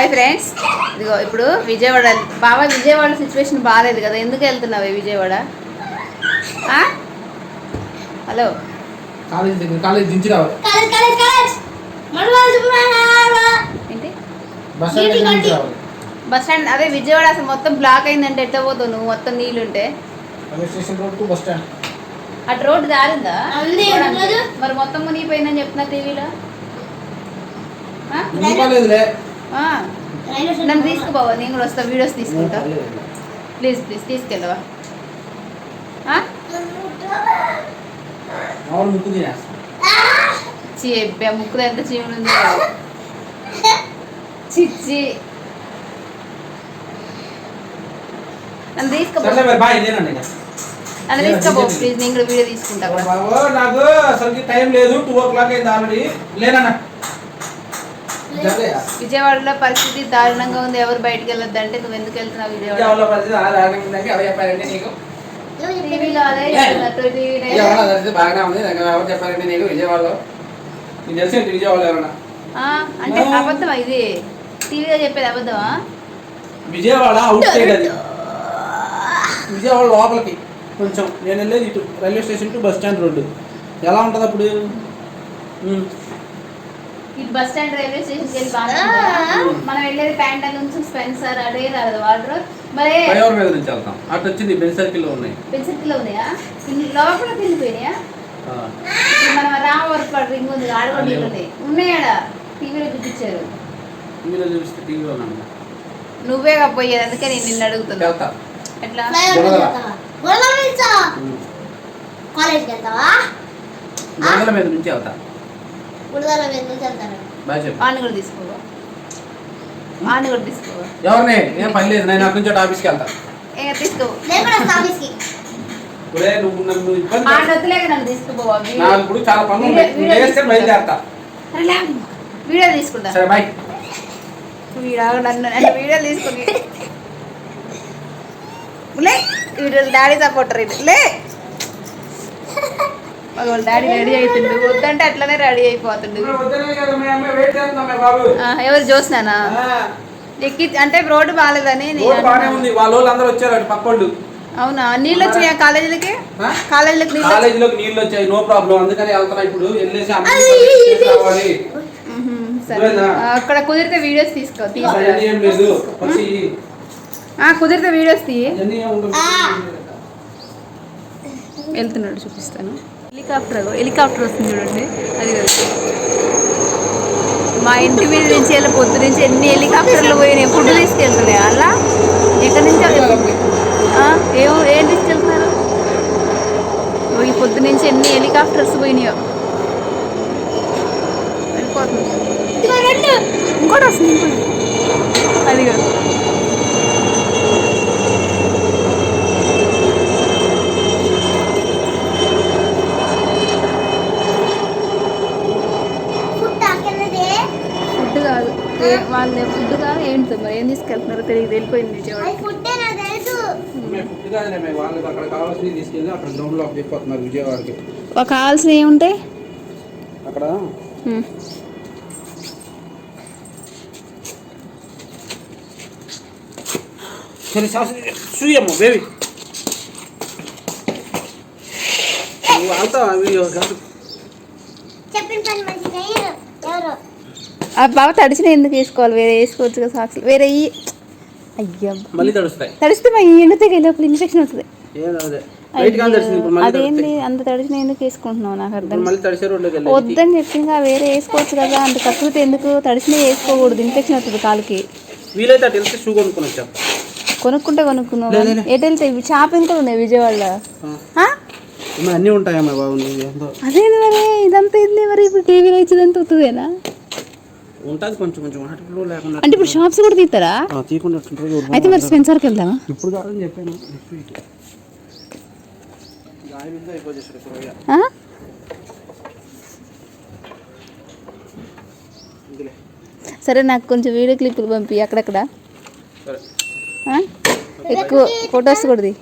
Hi friends ఇదిగో ఇప్పుడు విజయవాడ బాబా Vijayawada situation బాగాలేదు కదా ఎందుకు వెళ్తున్నావు విజయవాడ? ఆ? హలో బస్ స్టాండ్ అదే విజయవాడ అసలు మొత్తం బ్లాక్ అయిందంటే ఎట్లా పోతావు నువ్వు? మొత్తం నీళ్ళుంటే. Railway station road to bus stand అటు రోడ్డు దారిందా. మరి మొత్తం మునిగిపోయిందని చెప్తున్నా టీవీలో. నన్ను తీసుకుపోవా నేను కూడా వస్తా వీడియోస్ తీసుకుంటా. ప్లీజ్ ప్లీజ్ తీసుకెళ్ళవా? ఆ? మామూలు ముక్కు తినేస్తాం. చి ఎబ్బే ముక్కులో ఎంత చీములు ఉంది చిచ్చి నన్ను తీసుకుపో. నన్ను తీసుకుపో ప్లీజ్ నేను కూడా వీడియో తీసుకుంటా. నాకు అసలుకి టైం లేదు టూ ఓ క్లాక్ అయింది ఆల్రెడీ. లేనన్నా. విజయవాడలో పరిస్థితి దారుణంగా ఉంది. ఎవరు బయటికి వెళ్ళొద్దు అంటే నువ్వు ఎందుకు వెళ్తున్నావు విజయవాడ విజయవాడలో పరిస్థితి అలా దారుణంగా ఉందంటే ఎవరు చెప్పారండి నీకు? టీవీలో అదే చెప్తున్నట్టు టీవీ విజయవాడ పరిస్థితి బాగానే ఉంది. ఎవరు నీకు విజయవాడలో? నీకు తెలిసి ఏంటి విజయవాడలో ఎవరన్నా? అంటే అబద్ధమా ఇది? టీవీలో చెప్పేది అబద్ధమా? విజయవాడ అవుట్ సైడ్ అది. విజయవాడ లోపలికి. కొంచెం నేను వెళ్ళేది ఇటు railway station to bus stand road. ఎలా ఉంటుంది అప్పుడు. ఇటు బస్ స్టాండ్ రైల్వే స్టేషన్కి వెళ్ళి బాగా ఉంటుందా? మనం వెళ్ళేది ప్యాంటల్ నుంచి స్పెన్సర్ అదే రాదు వాటర్. మరి ఫ్లైఓవర్ మీద నుంచి వెళ్తాం. అటు వచ్చింది బెన్ ఉన్నాయి. ఉన్నాయా? లోపల తిరిగిపోయినాయా? మనం రామవరపాడు రింగ్ ఉంది ఆడ కూడా నీళ్ళు ఉన్నాయి ఉన్నాయాడ టీవీలో చూపించారు. ఇందులో చూపిస్తే టీవీలో నువ్వే పోయేది అందుకే నేను నిన్ను అడుగుతున్నా. ఎట్లా. కాలేజ్కి వెళ్తావా? మీద నుంచి వెళ్తా. గుడిదల మీద నుంచి వెళ్తారు. బాగా చెప్పు. వాడిని కూడా తీసుకోవా? వాడిని కూడా తీసుకోవా? ఎవరిని? ఏం పని లేదు. నేను అక్కడి నుంచి అటు ఆఫీస్కి వెళ్తా. ఏ తీసుకో. నేను కూడా వస్తా ఆఫీస్కి ఒరే నువ్వు నన్ను ఇబ్బంది ఆ పెట్టకు. వద్దులేక నన్ను తీసుకోపోవా? నాకు ఇప్పుడు చాలా పనులు ఉన్నాయి. వీడియో- నువ్వు లేస్తే బయలుదేరతా. అరే లే, వీడియో తీసుకుంటా. సరే బాయ్. వీడు ఆగు, నన్ను నన్ను వీడియో తీసుకుని లే వీడు డాడీ సపోర్టర్ ఇది. లే. వాళ్ళ డాడీ రెడీ అవుతుండు వద్దంటే అట్లనే రెడీ అయిపోతుండు. ఎవరు చూసినానా ఎక్కి అంటే రోడ్డు బాగాలేదని అవునా? నీళ్ళు వచ్చినాయా కాలేజీలకి? కాలేజీలకు కాలేజీలోకి నీళ్ళు వచ్చాయి. నో ప్రాబ్లం అందుకని వెళ్తున్నా ఇప్పుడు. వెళ్ళేసి అక్కడ కుదిరితే వీడియోస్ తీసుకో కుదిరితే వీడియోస్ తీ. వెళ్తున్నాడు చూపిస్తాను. హెలికాప్టర్ హెలికాప్టర్ వస్తుంది చూడండి. అది కదా. మా ఇంటి మీద నుంచి వెళ్ళి పొద్దు నుంచి ఎన్ని హెలికాప్టర్లు పోయినాయి ఫుడ్ తీసుకెళ్తున్నాయి అలా? ఎక్కడి నుంచి ఏమో ఏం తీసుకెళ్తున్నారు? ఈ పొద్దు నుంచి ఎన్ని హెలికాప్టర్స్ పోయినాయో. వెళ్ళిపోతుంది ఇంకోటి వస్తుంది అది కదా ఫుడ్ అక్కడదే ఫుడ్ కాదు ఏ- వాళ్ళ ఫుడ్ కాదు ఏంటో మరి? ఏం తీసుకెళ్తున్నారో తెలియదు. వెళ్ళిపోయింది విజయవాడ. కావాల్సినవి కావాల్సిన ఏముంటాయి? అక్కడ? సరే సూయమ్మ బేబీ నువ్వు వెళ్తావా వీడియో కాదు. చెప్పిన పని మంచిగా ఎవరు? ఆ బాబా తడిచిన ఎందుకు వేసుకోవాలి? వేరే వేసుకోవచ్చు కదా సాక్స్లు. వేరే ఈ అయ్యా. మళ్ళీ తడుస్తాయి. తడిస్తే మా ఈ ఎండితే లోపల ఇన్ఫెక్షన్ వస్తుంది. అదే. అదేంటి. అంత తడిచిన ఎందుకు వేసుకుంటున్నావు? నాకు అర్థం వద్దని చెప్పింది వేరే వేసుకోవచ్చు కదా. అంత కక్కుతే ఎందుకు తడిసిన వేసుకోకూడదు. ఇన్ఫెక్షన్ వస్తుంది కాలుకి. వీలైతే అటు వెళ్తే షూ కొనుక్కొని వచ్చాం. కొనుక్కుంటే కొనుక్కున్నావు. ఎటు వెళ్తే షాపింగ్ కూడా ఉన్నాయి విజయవాడలో? అన్నీ ఉంటాయమ్మా బాగుంది ఏందో అదేంది మరి? ఇదంతా ఇది మరి? ఇప్పుడు టీవీలో ఇచ్చేదంతా వస్తుందేనా ఉంటుంది కొంచెం కొంచెం వాటిలో లేకుండా అంటే ఇప్పుడు షాప్స్ కూడా తీస్తారా తీయకుండా. అయితే మరి స్పెన్సర్కి వెళ్దామా ఇప్పుడు కాదని చెప్పాను. సరే నాకు కొంచెం వీడియో క్లిప్పులు పంపి అక్కడక్కడ? ఎక్కువ ఫొటోస్ కూడా తీ.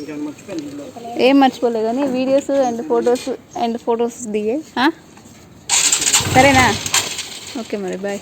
ఇంకేమైనా మర్చిపోయాను ఇందులో. ఏం మర్చిపోలేదు కానీ videos and photos and photos దిగే? సరేనా ఓకే మరి బాయ్